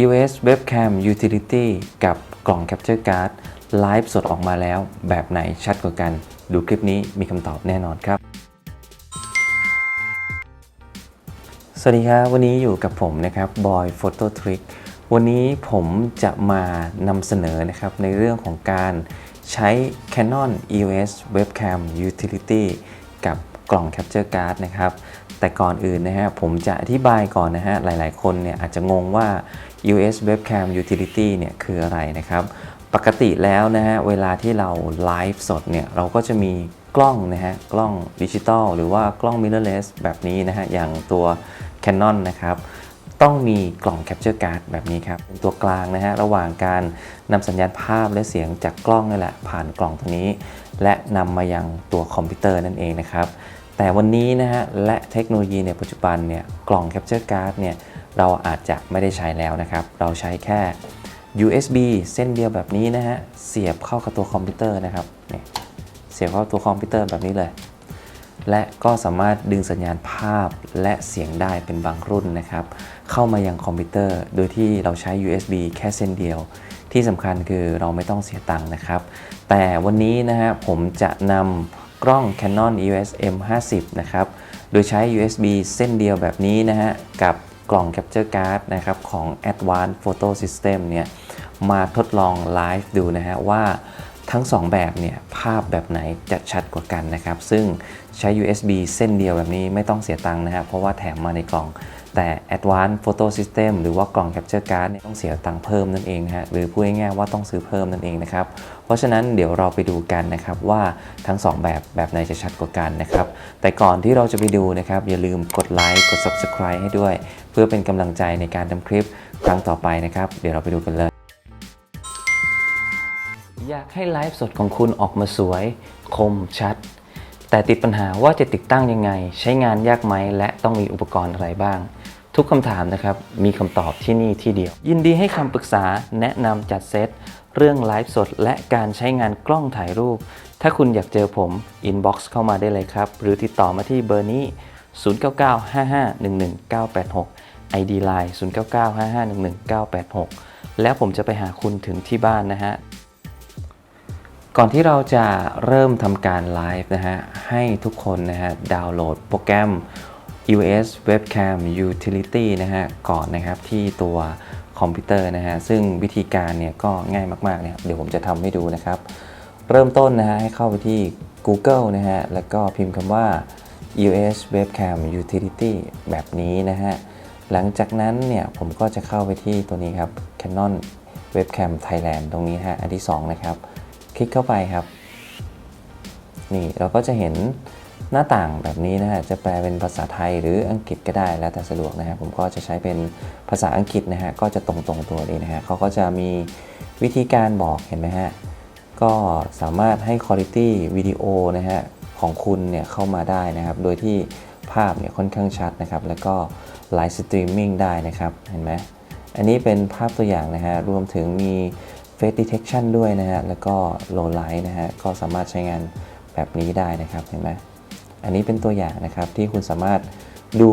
EOS Webcam Utility กับกล่อง Capture Card ไลฟ์สดออกมาแล้ว แบบไหนชัดกว่ากัน ดูคลิปนี้มีคำตอบแน่นอนครับ สวัสดีครับ วันนี้อยู่กับผมนะครับ บอย Photo Trick วันนี้ผมจะมานำเสนอนะครับ ในเรื่องของการใช้ Canon EOS Webcam Utility กับกล่อง Capture Card นะครับ แต่ก่อนอื่นนะฮะผมจะอธิบายก่อนนะฮะหลายๆ คนเนี่ยอาจจะงงว่า EOS Webcam Utility เนี่ยคืออะไรนะครับ ปกติแล้วนะฮะเวลาที่เราไลฟ์สดเนี่ยเราก็จะมีกล้องนะฮะกล้องดิจิตอลหรือว่ากล้อง mirrorless แบบนี้นะฮะอย่างตัว Canon นะครับต้องมีกล่อง Capture Card แบบนี้ครับ เป็นตัวกลางนะฮะ ระหว่างการนำสัญญาณภาพและเสียงจากกล้องนี่แหละ ผ่านกล่องตัวนี้ และนำมายังตัวคอมพิวเตอร์นั่นเองนะครับ แต่วันนี้นะฮะและเทคโนโลยีในปัจจุบันเนี่ยกล่อง Capture Card เนี่ยเราอาจจะไม่ได้ใช้แล้วนะครับ เราใช้แค่ USB เส้นเดียวแบบนี้นะฮะเสียบเข้ากับตัวคอมพิวเตอร์นะครับเนี่ยเสียบเข้าตัวคอมพิวเตอร์แบบนี้เลย และก็สามารถดึงสัญญาณภาพและเสียงได้เป็นบางรุ่นนะครับ เข้ามายังคอมพิวเตอร์ โดยที่เราใช้ USB แค่เส้นเดียว ที่สำคัญคือเราไม่ต้องเสียตังค์นะครับ แต่วันนี้นะฮะผมจะนำ กล้อง Canon EOS M50 นะครับ โดยใช้ USB เส้นเดียวแบบนี้นะฮะ กับกล่อง Capture Card นะครับของ Advanced Photo System เนี่ยมาทดลองไลฟ์ดูนะฮะว่าทั้ง 2 แบบเนี่ยภาพแบบไหนจะชัดกว่ากันนะครับ ซึ่งใช้ USB เส้นเดียวแบบนี้ไม่ต้องเสียตังค์นะฮะเพราะว่าแถมมาในกล่องแต่ Advanced Photo System หรือว่ากล่อง Capture Card เนี่ยต้องเสียตังค์เพิ่มนั่นเองนะฮะหรือพูดง่ายๆว่าต้องซื้อเพิ่มนั่นเองนะครับ เพราะฉะนั้นเดี๋ยวเราไปดูกันนะครับว่าทั้ง 2 แบบแบบไหนจะชัดกว่ากันนะครับ แต่ก่อนที่เราจะไปดูนะครับ อย่าลืมกดไลค์กด Subscribe ให้ด้วย เพื่อเป็นกำลังใจในการทำคลิปครั้งต่อไปนะครับ เดี๋ยวเราไปดูกันเลยอยากให้ไลฟ์สดของคุณออกมาสวย คมชัด แต่ติดปัญหาว่าจะติดตั้งยังไง ใช้งานยากไหมและต้องมีอุปกรณ์อะไรบ้าง ทุกคำถามนะครับมีคำตอบที่นี่ที่เดียว ยินดีให้คำปรึกษาแนะนำจัดเซต เรื่องไลฟ์สด และการใช้งานกล้องถ่ายรูป ถ้าคุณอยากเจอผมอินบ็อกซ์เข้ามาได้เลยครับ หรือติดต่อมาที่เบอร์นี้ 0995511986 ID Line 0995511986 แล้วผมจะไปหาคุณถึงที่บ้านนะฮะก่อนที่เราจะเริ่มทำการไลฟ์นะฮะให้ทุกคนนะฮะดาวน์โหลดโปรแกรม EOS Webcam Utility นะฮะก่อนนะครับที่ตัวคอมพิวเตอร์นะฮะซึ่งวิธีการเนี่ยก็ง่ายมากๆเนี่ยเดี๋ยวผมจะทำให้ดูนะครับ เริ่มต้นนะฮะให้เข้าไปที่ Google นะฮะแล้วก็พิมพ์คำว่า EOS Webcam Utility แบบนี้นะฮะหลังจากนั้นเนี่ยผมก็จะเข้าไปที่ตัวนี้ครับ Canon Webcam Thailand ตรงนี้ฮะอันที่ 2 นะครับ คลิกเข้าไปครับ นี่เราก็จะเห็น หน้าต่างแบบนี้นะฮะจะแปลเป็นภาษาไทยหรืออังกฤษก็ได้แล้วแต่สะดวกนะฮะผมก็จะใช้เป็นภาษาอังกฤษนะฮะก็จะตรงตรงตัวนี้นะฮะเขาก็จะมีวิธีการบอกเห็นไหมฮะก็สามารถให้คุณภาพวิดีโอนะฮะของคุณเนี่ยเข้ามาได้นะครับ โดยที่ภาพเนี่ยค่อนข้างชัดนะครับ แล้วก็ไลฟ์สตรีมมิ่งได้นะครับ เห็นไหมอันนี้เป็นภาพตัวอย่างนะฮะ รวมถึงมี Face Detection ด้วยนะฮะ แล้วก็ Low Light นะฮะ ก็สามารถใช้งานแบบนี้ได้นะครับ เห็นไหม อันนี้เป็นตัวอย่างนะครับที่คุณสามารถดู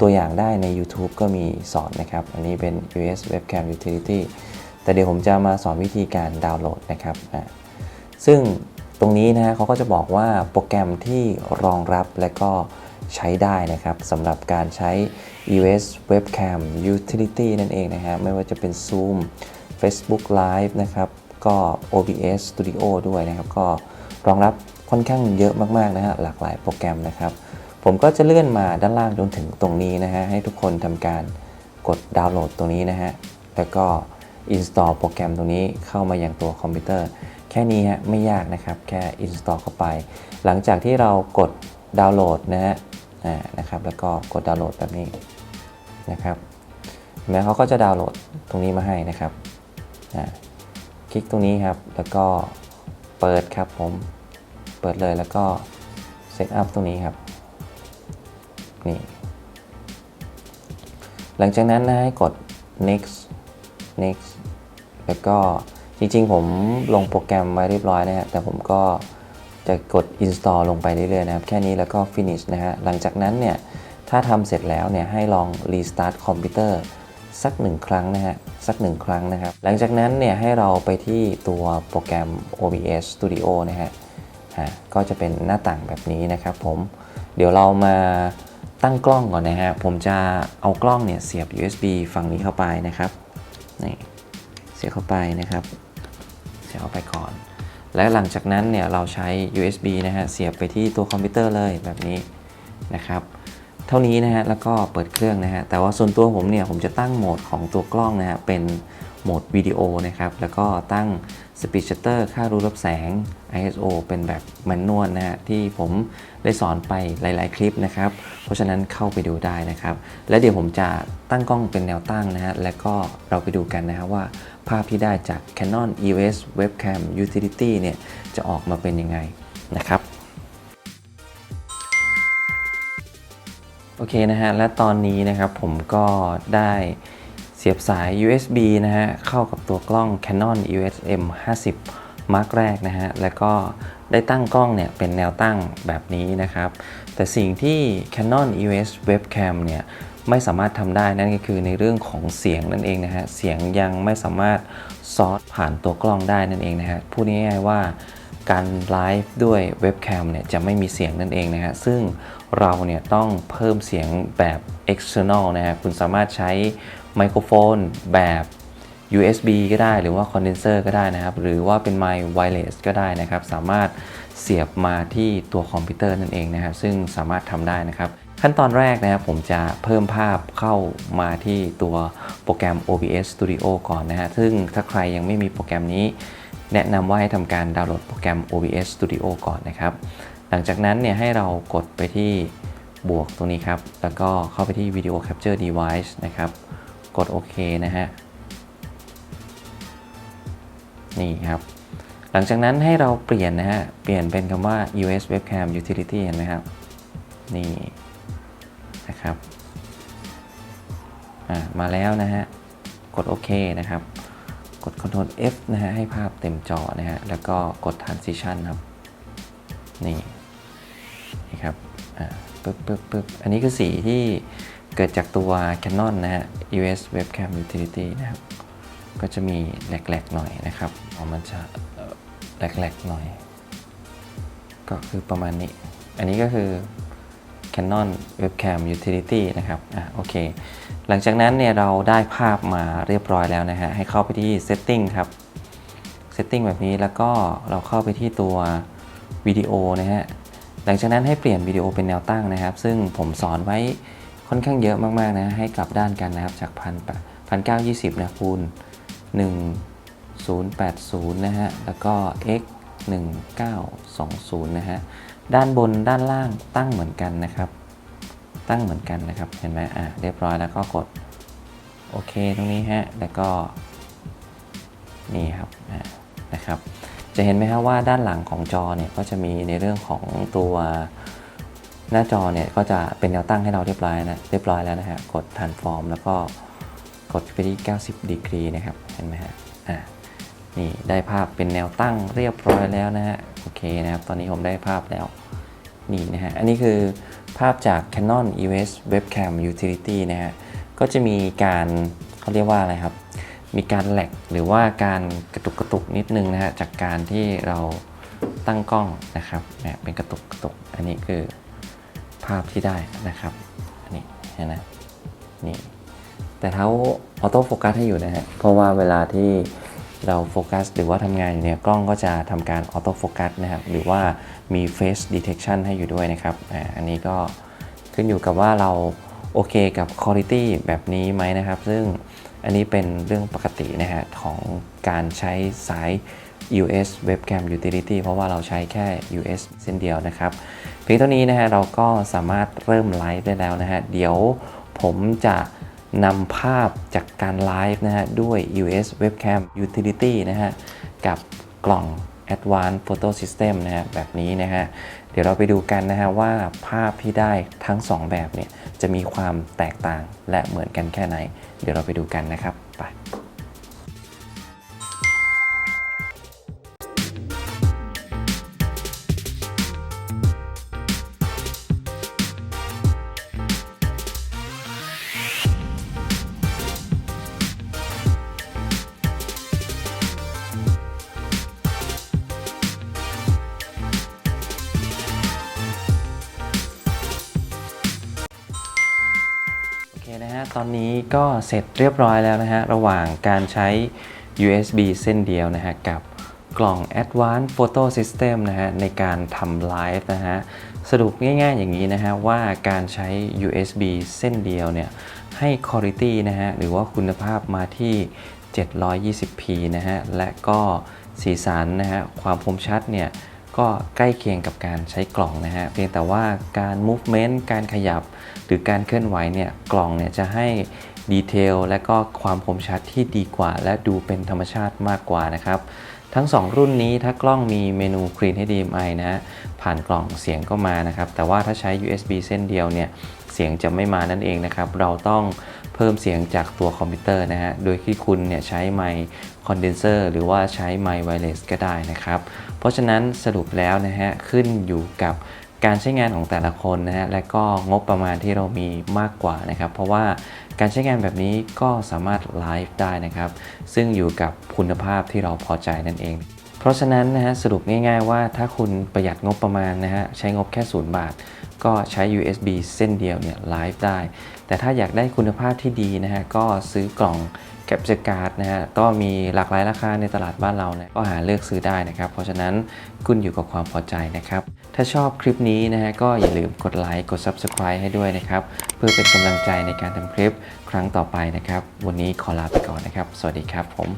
ตัวอย่างได้ใน YouTube ก็มีสอนนะครับ อันนี้เป็น US Webcam Utility แต่เดี๋ยวผมจะมาสอนวิธีการดาวน์โหลดนะครับอะซึ่งตรงนี้นะฮะเขาก็จะบอกว่าโปรแกรมที่รองรับและก็ใช้ได้นะครับสำหรับการใช้ US Webcam Utility นั่นเองนะฮะไม่ว่าจะเป็น Zoom Facebook Live นะครับก็ OBS Studio ด้วยนะครับ ก็รองรับ ค่อนข้างเยอะมากๆนะฮะหลากหลายโปรแกรมนะครับ ผมก็จะเลื่อนมาด้านล่างจนถึงตรงนี้นะฮะให้ทุกคนทำการกดดาวน์โหลดตรงนี้นะฮะแล้วก็ install โปรแกรมตรงนี้เข้ามาอย่างตัวคอมพิวเตอร์ แค่นี้ฮะไม่ยากนะครับแค่ install เข้าไป หลังจากที่เรากดดาวน์โหลดนะฮะนะครับแล้วก็กดดาวน์โหลดแบบนี้นะครับแล้วเขาก็จะดาวน์โหลดตรงนี้มาให้นะครับคลิกตรงนี้ครับ แล้วก็เปิดครับผม ปิดเลยแล้วก็เซตอัพตรงนี้ครับ นี่ หลังจากนั้นนะให้กด next next แล้วก็จริงๆ ผมลงโปรแกรมไว้เรียบร้อยนะฮะแต่ผมก็จะกด install ลงไปเรื่อยๆนะครับ แค่นี้แล้วก็ finish นะฮะ หลังจากนั้นเนี่ย ถ้าทำเสร็จแล้วเนี่ย ให้ลอง restart คอมพิวเตอร์สักหนึ่งครั้งนะฮะ สักหนึ่งครั้งนะครับ หลังจากนั้นเนี่ย ให้เราไปที่ตัวโปรแกรม OBS Studio นะฮะ อ่าก็จะเป็นหน้าต่างแบบนี้นะครับผมเดี๋ยวเรามาตั้งกล้องก่อนนะฮะผมจะเอากล้องเนี่ยเสียบ USB ฝั่งนี้เข้าไปนะครับนี่เสียบเข้าไปนะครับ เสียบเข้าไปก่อน และหลังจากนั้นเนี่ยเราใช้ USB นะฮะเสียบไปที่ตัวคอมพิวเตอร์เลยแบบนี้นะครับเท่านี้นะฮะแล้วก็เปิดเครื่องนะฮะแต่ว่าส่วนตัวผมเนี่ยผมจะตั้งโหมดของตัวกล้องนะฮะเป็นโหมดวิดีโอนะครับแล้วก็ตั้ง Speed Shutter ค่ารู้รับแสง ISO เป็นแบบแมนนวลนะฮะที่ผมได้สอนไปหลาย ๆ คลิปนะครับ เพราะฉะนั้นเข้าไปดูได้นะครับ และเดี๋ยวผมจะตั้งกล้องเป็นแนวตั้งนะฮะและก็เราไปดูกันนะฮะว่า ภาพที่ได้จาก Canon EOS Webcam Utility เนี่ยจะออกมาเป็นยังไงนะครับโอเคนะฮะและตอนนี้นะครับผมก็ได้ สียบสาย USB นะฮะ เข้ากับตัวกล้อง Canon EOS M 50 Mark แรกนะฮะ แล้วก็ได้ตั้งกล้องเนี่ยเป็นแนวตั้งแบบนี้นะครับ แต่สิ่งที่ Canon EOS Webcam เนี่ยไม่สามารถทำได้นั่นก็คือในเรื่องของเสียงนั่นเองนะฮะ เสียงยังไม่สามารถซอร์สผ่านตัวกล้องได้นั่นเองนะฮะ พูดง่ายๆว่าการไลฟ์ด้วยเว็บแคมเนี่ยจะไม่มีเสียงนั่นเองนะฮะ ซึ่ง เราเนี่ยต้องเพิ่มเสียงแบบ external นะฮะคุณสามารถใช้ไมโครโฟนแบบ USB ก็ได้หรือว่าคอนเดนเซอร์ก็ได้นะครับ หรือว่าเป็นไมค์ไวเลสก็ได้นะครับ สามารถเสียบมาที่ตัวคอมพิวเตอร์นั่นเองนะครับ ซึ่งสามารถทำได้นะครับ ขั้นตอนแรกนะครับผมจะเพิ่มภาพเข้ามาที่ตัวโปรแกรม OBS Studio ก่อนนะฮะซึ่งถ้าใครยังไม่มีโปรแกรมนี้ แนะนำว่าให้ทำการดาวน์โหลดโปรแกรม OBS Studio ก่อนนะครับ หลังจากนั้นเนี่ยให้เรากดไปที่บวกตรงนี้ครับ แล้วก็เข้าไปที่ Video Capture Device นะครับ กดโอเคนะฮะ นี่ครับ หลังจากนั้นให้เราเปลี่ยนนะฮะ เปลี่ยนเป็นคำว่า US Webcam Utility เห็นไหมครับ นี่นะครับอ่ามาแล้วนะฮะ กดโอเคนะครับ กด Ctrl F นะฮะให้ภาพเต็มจอนะฮะแล้วก็กด Transition ครับ นี่นี่ครับอ่าปึ๊บปึ๊บปึ๊บอันนี้คือสีที่เกิดจากตัว Canon นะฮะ US Webcam Utility นะครับ ก็จะมีแหลกๆหน่อยนะครับอ๋อมันจะแหลกๆหน่อย ก็คือประมาณนี้ อันนี้ก็คือ Canon Webcam Utility นะครับอะโอเค หลังจากนั้นเนี่ยเราได้ภาพมาเรียบร้อยแล้วนะฮะ ให้เข้าไปที่ Setting ครับ Setting แบบนี้แล้วก็เราเข้าไปที่ตัววิดีโอนะฮะ หลังจากนั้นให้เปลี่ยนวิดีโอเป็นแนวตั้งนะครับ ซึ่งผมสอนไว้ค่อนข้างเยอะมากๆนะ ให้กลับด้านกันนะครับ จากพันพันเก้ายี่สิบนะคูณหนึ่ง080 นะฮะ แล้วก็ x 1920 นะฮะ ด้านบนด้านล่างตั้งเหมือนกันนะครับ ตั้งเหมือนกันนะครับ เห็นไหมอะเรียบร้อยแล้วก็กดโอเคตรงนี้ฮะ แล้วก็นี่ครับนะครับ จะเห็นไหมครับว่าด้านหลังของจอเนี่ยก็จะมีในเรื่องของตัวหน้าจอเนี่ยก็จะเป็นแนวตั้งให้เราเรียบร้อยนะเรียบร้อยแล้วนะฮะกด transform แล้วก็กดไปที่ 90 ดีกรีนะครับ เห็นไหมฮะอะนี่ได้ภาพเป็นแนวตั้งเรียบร้อยแล้วนะฮะ โอเคนะครับ ตอนนี้ผมได้ภาพแล้ว นี่นะฮะ อันนี้คือภาพจาก Canon EOS Webcam Utility นะฮะ ก็จะมีการเขาเรียกว่าอะไรครับ มีการแหลกหรือว่าการกระตุกกระตุกนิดนึงนะฮะ จากการที่เราตั้งกล้องนะครับเนี่ยเป็นกระตุกกระตุก อันนี้คือภาพที่ได้นะครับ อันนี้เห็นไหมนี่ แต่เท้าออโต้โฟกัสให้อยู่นะฮะ เพราะว่าเวลาที่ เราโฟกัสหรือว่าทำงานอยู่เนี่ยกล้องก็จะทำการออโต้โฟกัสนะครับหรือว่ามี Face Detection ให้อยู่ด้วยนะครับอ่าอันนี้ก็ขึ้นอยู่กับว่าเราโอเคกับ Quality แบบนี้ไหมนะครับ ซึ่งอันนี้เป็นเรื่องปกตินะฮะของการใช้สาย US Webcam Utility เพราะว่าเราใช้แค่ US เส้นเดียวนะครับ เพียงเท่านี้นะฮะเราก็สามารถเริ่มไลฟ์ได้แล้วนะฮะ เดี๋ยวผมจะ นำภาพจากการไลฟ์นะฮะด้วย US Webcam Utility นะฮะกับกล่อง Advanced Photo System นะฮะแบบนี้นะฮะเดี๋ยวเราไปดูกันนะฮะว่าภาพที่ได้ทั้ง 2 แบบเนี่ยจะมีความแตกต่างและเหมือนกันแค่ไหน เดี๋ยวเราไปดูกันนะครับไป ตอนนี้ก็เสร็จเรียบร้อยแล้วนะฮะ ระหว่างการใช้ USB เส้นเดียวนะฮะ กับกล่อง Advanced Photo System นะฮะ ในการทำไลฟ์นะฮะ สรุปง่ายๆอย่างนี้นะฮะ ว่าการใช้ USB เส้นเดียวเนี่ย ให้ Quality นะฮะ หรือว่าคุณภาพมาที่ 720p นะฮะ และก็สีสันนะฮะ ความคมชัดเนี่ย ก็ใกล้เคียงกับการใช้กล่องนะฮะเพียงแต่ว่าการ movement การขยับ หรือการเคลื่อนไหวเนี่ยกล่องเนี่ยจะให้ดีเทลและก็ความคมชัดที่ดีกว่า และดูเป็นธรรมชาติมากกว่านะครับ ทั้ง 2 รุ่นนี้ถ้ากล้องมีเมนู Clean HDMI นะฮะผ่านกล่องเสียงก็มานะครับ แต่ว่าถ้าใช้ USB เส้นเดียวเนี่ยเสียงจะไม่มานั่นเองนะครับ เราต้องเพิ่มเสียงจากตัวคอมพิวเตอร์นะฮะ โดยที่คุณเนี่ยใช้ไมค์ คอนเดนเซอร์หรือว่าใช้ไมค์ไวเลสก็ได้นะครับ เพราะฉะนั้นสรุปแล้วนะฮะขึ้นอยู่กับการใช้งานของแต่ละคนนะฮะและก็งบประมาณที่เรามีมากกว่านะครับ เพราะว่าการใช้งานแบบนี้ก็สามารถไลฟ์ได้นะครับ ซึ่งอยู่กับคุณภาพที่เราพอใจนั่นเอง เพราะฉะนั้นนะฮะสรุปง่าย ๆ ว่าถ้าคุณประหยัดงบประมาณนะฮะใช้งบแค่0บาท ก็ใช้ USB เส้นเดียวเนี่ยไลฟ์ได้ แต่ถ้าอยากได้คุณภาพที่ดีนะฮะก็ซื้อกล่อง แคปเจอร์การ์ดนะฮะก็มีหลากหลายราคาในตลาดบ้านเราเนี่ยก็หาเลือกซื้อได้นะครับ เพราะฉะนั้นคุณอยู่กับความพอใจนะครับ ถ้าชอบคลิปนี้นะฮะก็อย่าลืมกดไลค์กด Subscribe ให้ด้วยนะครับ เพื่อเป็นกำลังใจในการทำคลิปครั้งต่อไปนะครับ วันนี้ขอลาไปก่อนนะครับ สวัสดีครับผม